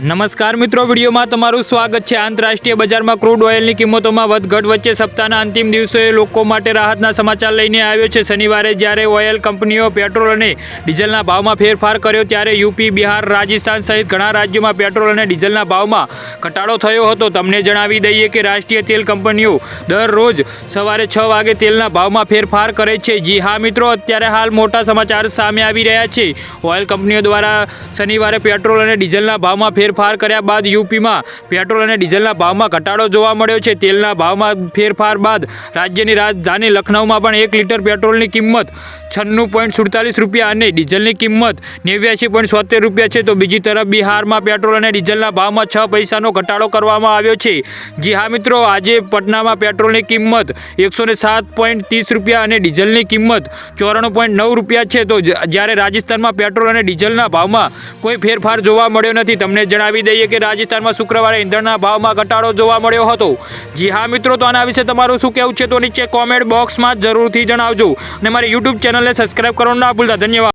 નમસ્કાર મિત્રો, વિડીયોમાં તમારું સ્વાગત છે. આંતરરાષ્ટ્રીય બજારમાં ક્રૂડ ઓઇલની કિંમતોમાં વધઘટ વચ્ચે સપ્તાહના અંતિમ દિવસે લોકો માટે રાહતના સમાચાર લઈને આવ્યો છે. શનિવારે જ્યારે ઓઇલ કંપનીઓ પેટ્રોલ અને ડીઝલના ભાવમાં ફેરફાર કર્યો, ત્યારે યુપી, બિહાર, રાજસ્થાન સહિત ઘણા રાજ્યોમાં પેટ્રોલ અને ડીઝલના ભાવમાં ઘટાડો થયો હતો. તમને જણાવી દઈએ કે રાષ્ટ્રીય તેલ કંપનીઓ દરરોજ સવારે છ વાગે તેલના ભાવમાં ફેરફાર કરે છે. જી હા મિત્રો, અત્યારે હાલ મોટા સમાચાર સામે આવી રહ્યા છે. ઓઇલ કંપનીઓ દ્વારા શનિવારે પેટ્રોલ અને ડીઝલના ભાવમાં ફેરફાર કર્યા બાદ યુપીમાં પેટ્રોલ અને ડીઝલના ભાવમાં ઘટાડો જોવા મળ્યો છે. તેલના ભાવમાં ફેરફાર બાદ રાજ્યની રાજધાની લખનઉમાં પણ એક લીટર પેટ્રોલની કિંમત છન્નું પોઈન્ટ સુડતાલીસ રૂપિયા અને ડીઝલની કિંમત નેવ્યાસી પોઈન્ટ સોતેર રૂપિયા છે. તો બીજી તરફ બિહારમાં પેટ્રોલ અને ડીઝલના ભાવમાં છ પૈસાનો ઘટાડો કરવામાં આવ્યો છે. જી હા મિત્રો, આજે પટનામાં પેટ્રોલની કિંમત એકસો સાત પોઈન્ટ ત્રીસ રૂપિયા અને ડીઝલની કિંમત ચોરાણું પોઈન્ટ નવ રૂપિયા છે. તો જ્યારે રાજસ્થાનમાં પેટ્રોલ અને ડીઝલના ભાવમાં કોઈ ફેરફાર જોવા મળ્યો નથી. તમને જણાવી દઈએ કે રાજસ્થાનમાં શુક્રવારે ઈંધણના ભાવમાં ઘટાડો જોવા મળ્યો હતો. જી હા મિત્રો, તો આના વિશે તમારું શું કહેવું છે? તો નીચે કોમેન્ટ બોક્સમાં જરૂરથી જણાવજો. અને મારી યુટ્યુબ ચેનલને સબસ્ક્રાઈબ કરવાનું ના ભૂલતા. ધન્યવાદ.